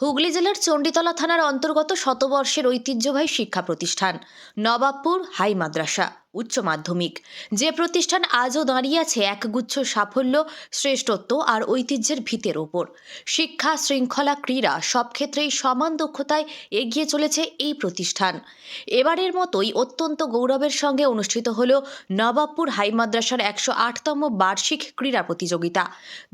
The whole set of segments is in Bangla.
হুগলি জেলার চণ্ডীতলা থানার অন্তর্গত শতবর্ষের ঐতিহ্যবাহী শিক্ষা প্রতিষ্ঠান নবাবপুর হাই মাদ্রাসা। উচ্চ মাধ্যমিক। যে প্রতিষ্ঠান আজও দাঁড়িয়ে আছে একগুচ্ছ সাফল্য, শ্রেষ্ঠত্ব আর ঐতিহ্যের ভিতের ওপর। শিক্ষা, শৃঙ্খলা, ক্রীড়া সব ক্ষেত্রেই সমান দক্ষতায় এগিয়ে চলেছে এই প্রতিষ্ঠান। এবারের মতোই অত্যন্ত গৌরবের সঙ্গে অনুষ্ঠিত হল নবাবপুর হাই মাদ্রাসার একশো আটতম বার্ষিক ক্রীড়া প্রতিযোগিতা।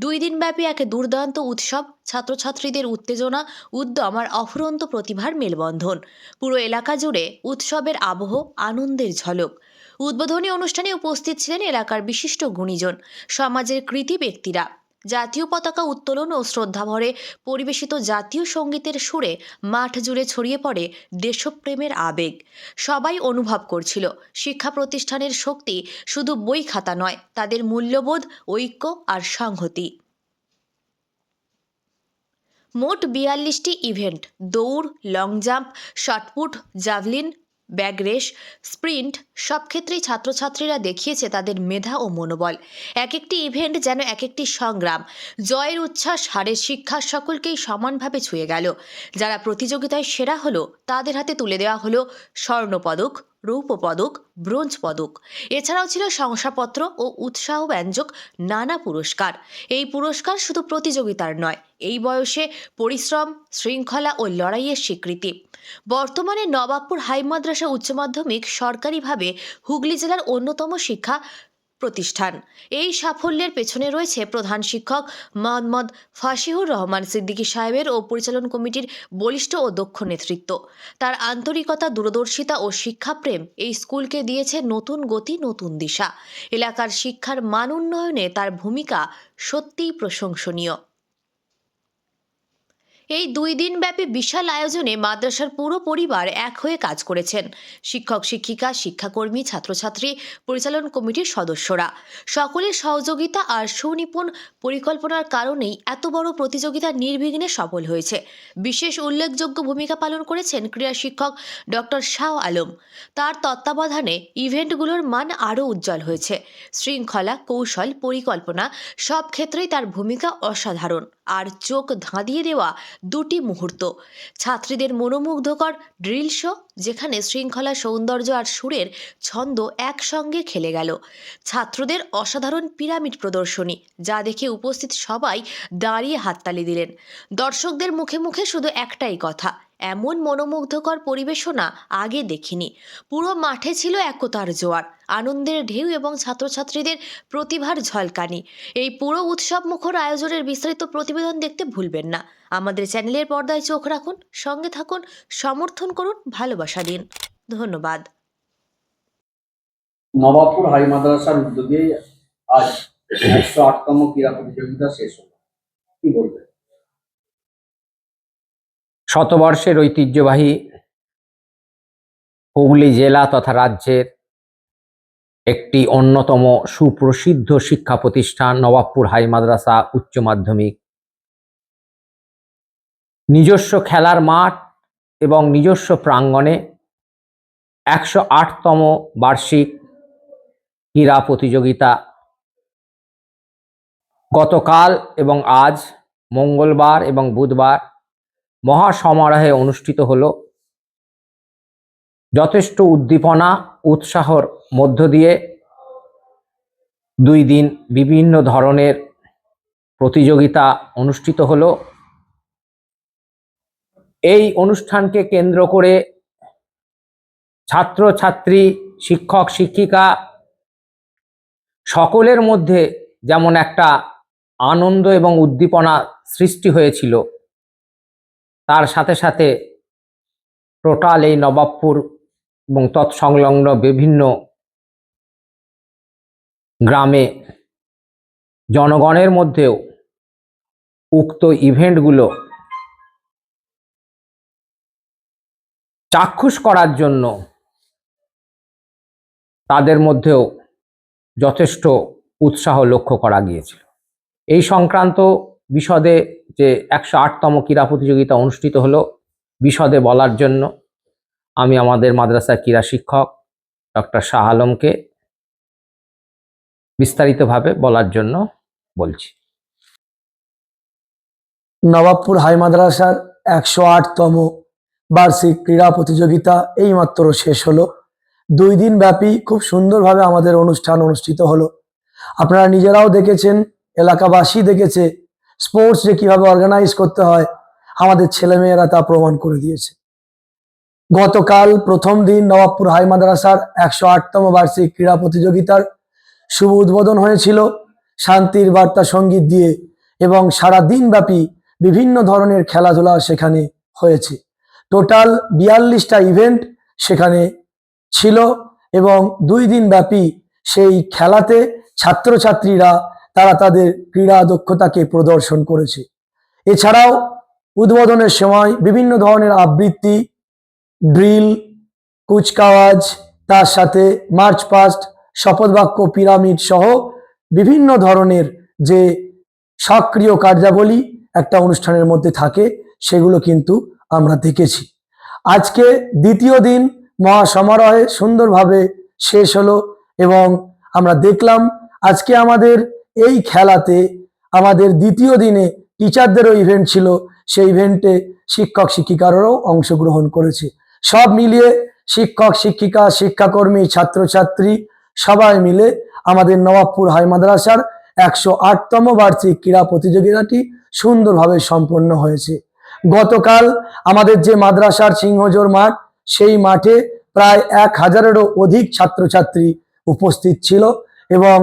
দুই দিনব্যাপী এক দুর্দান্ত উৎসব, ছাত্রছাত্রীদের উত্তেজনা, উদ্যম আর অফুরন্ত প্রতিভার মেলবন্ধন। পুরো এলাকা জুড়ে উৎসবের আবহ, আনন্দের ঝলক। উদ্বোধনী অনুষ্ঠানে উপস্থিত ছিলেন এলাকার বিশিষ্ট গুণীজন, সমাজের কৃতি ব্যক্তিরা। জাতীয় পতাকা উত্তোলন ও শ্রদ্ধাভরে পরিবেশিত জাতীয় সঙ্গীতের সুরে মাঠ জুড়ে ছড়িয়ে পড়ে দেশপ্রেমের আবেগ। সবাই অনুভব করছিল, শিক্ষা প্রতিষ্ঠানের শক্তি শুধু বই খাতা নয়, তাদের মূল্যবোধ, ঐক্য আর সংহতি। মোট বিয়াল্লিশটি ইভেন্ট, দৌড়, long jump, shot put, javelin bag race sprint সব ক্ষেত্রেই ছাত্রছাত্রীরা দেখিয়েছে তাদের মেধা ও মনোবল। এক একটি ইভেন্ট যেন এক একটি সংগ্রাম। জয়ের উচ্ছ্বাস, হারের শিক্ষা সকলকেই সমানভাবে ছুঁয়ে গেল। যারা প্রতিযোগিতায় সেরা হলো, তাদের হাতে তুলে দেওয়া হলো স্বর্ণপদক। রৌপ্যপদক ব্রোঞ্জ পদক। এছাড়াও ছিল শংসাপত্র ও উৎসাহ ব্যঞ্জক নানা পুরস্কার। এই পুরস্কার শুধু প্রতিযোগিতার নয়, এই বয়সে পরিশ্রম, শৃঙ্খলা ও লড়াইয়ের স্বীকৃতি। বর্তমানে নবাবপুর হাই মাদ্রাসা উচ্চ মাধ্যমিক সরকারিভাবে হুগলি জেলার অন্যতম শিক্ষা প্রতিষ্ঠান। এই সাফল্যের পেছনে রয়েছে প্রধান শিক্ষক মোহাম্মদ ফাসিহুর রহমান সিদ্দিকী সাহেবের ও পরিচালন কমিটির বলিষ্ঠ ও দক্ষ নেতৃত্ব। তার আন্তরিকতা, দূরদর্শিতা ও শিক্ষাপ্রেম এই স্কুলকে দিয়েছে নতুন গতি, নতুন দিশা। এলাকার শিক্ষার মান উন্নয়নে তার ভূমিকা সত্যিই প্রশংসনীয়। এই দুই দিনব্যাপী বিশাল আয়োজনে মাদ্রাসার পুরো পরিবার এক হয়ে কাজ করেছেন। শিক্ষক, শিক্ষিকা, শিক্ষাকর্মী, ছাত্রছাত্রী, পরিচালন কমিটির সদস্যরা। সকলের সহযোগিতা আর সুনিপুণ পরিকল্পনার কারণেই এত বড় প্রতিযোগিতা নির্বিঘ্নে সফল হয়েছে। বিশেষ উল্লেখযোগ্য ভূমিকা পালন করেছেন ক্রীড়া শিক্ষক ডক্টর শাহ আলম। তার তত্ত্বাবধানে ইভেন্টগুলোর মান আরও উজ্জ্বল হয়েছে। শৃঙ্খলা, কৌশল, পরিকল্পনা সব ক্ষেত্রেই তার ভূমিকা অসাধারণ। আর চোখ ধাঁধিয়ে দেওয়া দুটি মুহূর্ত। ছাত্রীদের মনোমুগ্ধকর ড্রিল শো, যেখানে শৃঙ্খলা, সৌন্দর্য আর সুরের ছন্দ একসঙ্গে খেলে গেল। ছাত্রদের অসাধারণ পিরামিড প্রদর্শনী, যা দেখে উপস্থিত সবাই দাঁড়িয়ে হাততালি দিলেন। দর্শকদের মুখে মুখে শুধু একটাই কথা এমন মনোমুগ্ধকর পরিবেশনা আগে দেখিনি। পুরো মাঠে ছিল একতার জোয়ার, আনন্দের ঢেউ এবং ছাত্রছাত্রীদের প্রতিভার ঝলকানি। এই পুরো উৎসব মুখর আয়োজনের বিস্তারিত প্রতিবেদন দেখতে ভুলবেন না। আমাদের চ্যানেলের পর্দায় চোখ রাখুন, সঙ্গে থাকুন, সমর্থন করুন, ভালোবাসা দিন। ধন্যবাদ। নবাবপুর হাই মাদ্রাসার উদ্যোগে আজ একশো আটতম ক্রীড়া প্রতিযোগিতা শেষ হলো। কি বলবেন? শতবর্ষের ঐতিহ্যবাহী হুগলি জেলা তথা রাজ্যের একটি অন্যতম সুপ্রসিদ্ধ শিক্ষা প্রতিষ্ঠান নবাবপুর হাই মাদ্রাসা উচ্চ মাধ্যমিক। নিজস্ব খেলার মাঠ এবং নিজস্ব প্রাঙ্গণে একশো আটতম বার্ষিক ক্রীড়া প্রতিযোগিতা গতকাল এবং আজ মঙ্গলবার এবং বুধবার মহাসমারোহে অনুষ্ঠিত হলো। যথেষ্ট উদ্দীপনা, উৎসাহর মধ্য দিয়ে দুই দিন বিভিন্ন ধরনের প্রতিযোগিতা অনুষ্ঠিত হলো। এই অনুষ্ঠানকে কেন্দ্র করে ছাত্র ছাত্রী শিক্ষক, শিক্ষিকা সকলের মধ্যে যেমন একটা আনন্দ এবং উদ্দীপনা সৃষ্টি হয়েছিল। তার সাথে সাথে টোটাল এই নবাবপুর এবং তৎসংলগ্ন বিভিন্ন গ্রামে জনগণের মধ্যেও উক্ত ইভেন্টগুলো চাক্ষুষ করার জন্য তাদের মধ্যেও যথেষ্ট উৎসাহ লক্ষ্য করা গিয়েছিল। এই সংক্রান্ত বিশদে যে একশো আটতম ক্রীড়া প্রতিযোগিতা অনুষ্ঠিত হলো বিশদে বলার জন্য। আমি আমাদের মাদ্রাসার ক্রীড়া শিক্ষক ডক্টর শাহ আলমকে বিস্তারিতভাবে বলার জন্য বলছি। নবাবপুর হাই মাদ্রাসার একশো আটতম বার্ষিক ক্রীড়া প্রতিযোগিতা এইমাত্র শেষ হলো। দুই দিন ব্যাপী খুব সুন্দরভাবে আমাদের অনুষ্ঠান অনুষ্ঠিত হলো। আপনারা নিজেরাও দেখেছেন, এলাকাবাসী দেখেছে স্পোর্টস যে কীভাবে অর্গানাইজ করতে হয়, আমাদের ছেলেমেয়েরা তা প্রমাণ করে দিয়েছে। গতকাল প্রথম দিন নবাবপুর হাই মাদ্রাসার একশো আটতম বার্ষিক ক্রীড়া প্রতিযোগিতার শুভ উদ্বোধন হয়েছিল। শান্তির বার্তা সংগীত দিয়ে এবং সারা দিনব্যাপী বিভিন্ন ধরনের খেলাধুলা সেখানে হয়েছে। টোটাল বিয়াল্লিশটা ইভেন্ট সেখানে ছিল এবং দুই দিন ব্যাপী সেই খেলাতে ছাত্রছাত্রীরা তারা তাদের ক্রীড়া দক্ষতাকে প্রদর্শন করেছে। এছাড়াও উদ্বোধনের সময় বিভিন্ন ধরনের আবৃত্তি, ড্রিল, কুচকাওয়াজ, তার সাথে মার্চ পাস্ট শপথবাক্য পিরামিড সহ বিভিন্ন ধরনের যে সক্রিয় কার্যাবলী একটা অনুষ্ঠানের মধ্যে থাকে, সেগুলো কিন্তু আমরা দেখেছি। আজকে দ্বিতীয় দিন মহাসমারোহে সুন্দরভাবে শেষ হলো এবং আমরা দেখলাম আজকে আমাদের এই খেলাতে আমাদের দ্বিতীয় দিনে টিচারদেরও ইভেন্ট ছিল। সেই ইভেন্টে শিক্ষক শিক্ষিকারও অংশগ্রহণ করেছে। সব মিলিয়ে শিক্ষক শিক্ষিকা, শিক্ষাকর্মী, ছাত্রছাত্রী সবাই মিলে আমাদের নবাবপুর হাই মাদ্রাসার একশো আটতম বার্ষিক ক্রীড়া প্রতিযোগিতাটি সুন্দরভাবে সম্পন্ন হয়েছে। গতকাল আমাদের যে মাদ্রাসার সিংহজোর মাঠ, সেই মাঠে প্রায় এক হাজারেরও অধিক ছাত্রছাত্রী উপস্থিত ছিল। এবং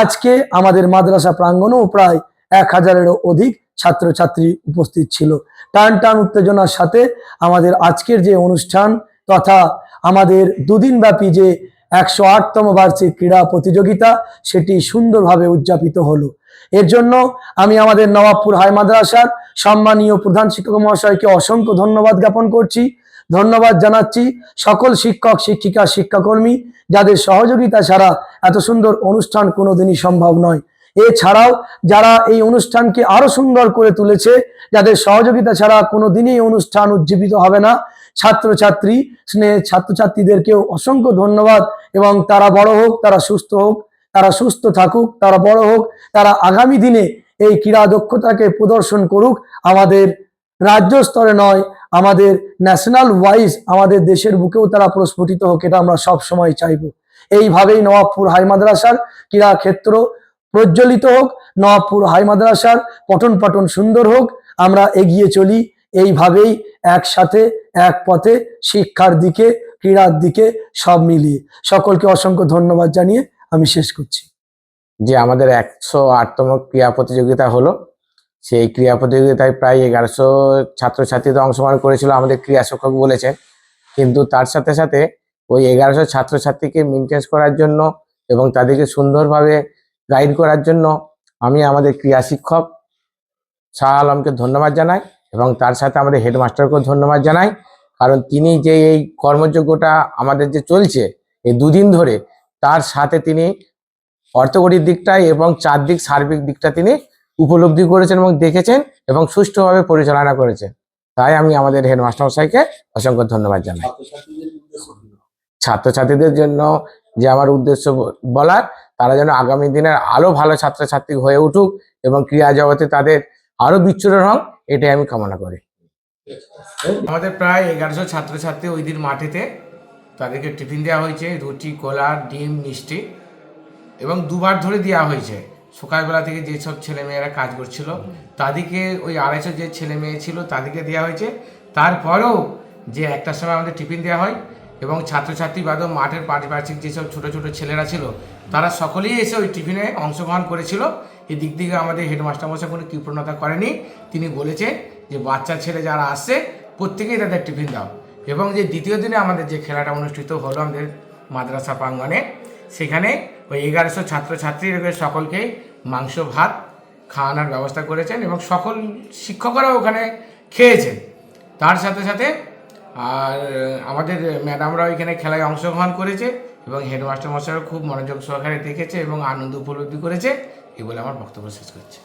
আজকে আমাদের মাদ্রাসা প্রাঙ্গণেও প্রায় এক হাজারেরও অধিক ছাত্রছাত্রী উপস্থিত ছিল। টান টান উত্তেজনার সাথে আমাদের আজকের যে অনুষ্ঠান তথা আমাদের দুদিন ব্যাপী যে একশো আটতম বার্ষিক ক্রীড়া প্রতিযোগিতা, সেটি সুন্দরভাবে উদযাপিত হলো। এর জন্য আমি আমাদের নবাবপুর হাই মাদ্রাসার সম্মানীয় প্রধান শিক্ষক মহাশয়কে অসংখ্য ধন্যবাদ জ্ঞাপন করছি। ধন্যবাদ জানাচ্ছি সকল শিক্ষক, শিক্ষিকা, শিক্ষাকর্মী, যাদের সহযোগিতা ছাড়া এত সুন্দর অনুষ্ঠান কোনোদিনই সম্ভব নয়। এছাড়াও যারা এই অনুষ্ঠানকে আরও সুন্দর করে তুলেছে, যাদের সহযোগিতা ছাড়া কোনো দিনই অনুষ্ঠান উজ্জীবিত হবে না, ছাত্রছাত্রী, স্নেহ, ছাত্রছাত্রীদেরকেও অসংখ্য ধন্যবাদ এবং তারা বড় হোক, তারা সুস্থ হোক, তারা সুস্থ থাকুক, তারা বড় হোক, তারা আগামী দিনে এই ক্রীড়া দক্ষতাকে প্রদর্শন করুক আমাদের রাজ্য স্তরে নয় আমাদের ন্যাশনাল ওয়াইজ আমাদের দেশের বুকেও তারা প্রস্ফুটিত হোক, এটা আমরা সব সময় চাইব। এইভাবেই নবাবপুর হাই মাদ্রাসার ক্রীড়া ক্ষেত্র প্রজ্বলিত হোক নবাবপুর হাই মাদ্রাসার পঠন পাঠন সুন্দর হোক, আমরা এগিয়ে চলি। এইভাবেই একসাথে, এক পথে শিক্ষার দিকে, ক্রীড়ার দিকে সব মিলিয়ে। সকলকে অসংখ্য ধন্যবাদ জানিয়ে আমি শেষ করছি। যে আমাদের একশো আটতম ক্রীড়া প্রতিযোগিতা হলো সেই ক্রীড়া প্রতিযোগিতায় প্রায় এগারোশো ছাত্রছাত্রীরা অংশগ্রহণ করেছিল, আমাদের ক্রীড়া শিক্ষক বলেছেন। কিন্তু তার সাথে সাথে ওই এগারোশো ছাত্রছাত্রীকে মেনটেন্স করার জন্য এবং তাদেরকে সুন্দরভাবে গাইড করার জন্য আমি আমাদের ক্রীড়া শিক্ষক শাহ আলমকে ধন্যবাদ জানাই এবং তার সাথে আমাদের হেডমাস্টারকেও ধন্যবাদ জানাই। কারণ তিনি যে এই কর্মযোগ্যটা আমাদের যে চলছে এই দুদিন ধরে, তার সাথে তিনি অর্থকরীর দিকটায় এবং চারদিক সার্বিক দিকটা তিনি উপলব্ধি করেছেন এবং দেখেছেন এবং সুষ্ঠুভাবে পরিচালনা করেছেন। তাই আমি আমাদের হেডমাস্টার মশাইকে অসংখ্য ধন্যবাদ জানাই। ছাত্রছাত্রীদের জন্য যে আমার উদ্দেশ্য বলার তারা যেন আগামী দিনের আরও ভালো ছাত্রছাত্রী হয়ে উঠুক এবং ক্রীড়া জগতে তাদের আরও বিচ্ছুরণ হোক এটাই আমি কামনা করি। আমাদের প্রায় এগারোশো ছাত্রছাত্রী ওই দিন মাঠেতে তাদেরকে টিফিন দেওয়া হয়েছে রুটি কলা ডিম মিষ্টি এবং দুবার ধরে দেওয়া হয়েছে। সকালবেলা থেকে যেসব ছেলেমেয়েরা কাজ করছিল, তাদেরকে ওই আড়াইশো যে ছেলে মেয়ে ছিল তাদেরকে দেওয়া হয়েছে। তারপরেও যে একটার সময় আমাদের টিফিন দেওয়া হয় এবং ছাত্রছাত্রী বাদেও মাঠের পারিপার্শ্বিক যেসব ছোটো ছোটো ছেলেরা ছিল, তারা সকলেই এসে ওই টিফিনে অংশগ্রহণ করেছিল। এই দিক থেকে আমাদের হেডমাস্টার মশাই কোনো কৃপণতা করেনি। তিনি বলেছেন যে বাচ্চা ছেলে যারা আসছে, প্রত্যেকেই তাদের টিফিন দাও। এবং যে দ্বিতীয় দিনে আমাদের যে খেলাটা অনুষ্ঠিত হলো আমাদের মাদ্রাসা প্রাঙ্গণে, সেখানে ওই এগারোশো ছাত্রছাত্রীদের সকলকে মাংস, ভাত খাওয়ানোর ব্যবস্থা করেছেন এবং সকল শিক্ষকরাও ওখানে খেয়েছেন। তার সাথে সাথে আর আমাদের ম্যাডামরাও এখানে খেলায় অংশগ্রহণ করেছে এবং হেডমাস্টার মশাইও খুব মনোযোগ সহকারে দেখেছে এবং আনন্দ উপলব্ধি করেছে। এগুলো বলে আমার বক্তব্য শেষ করছি।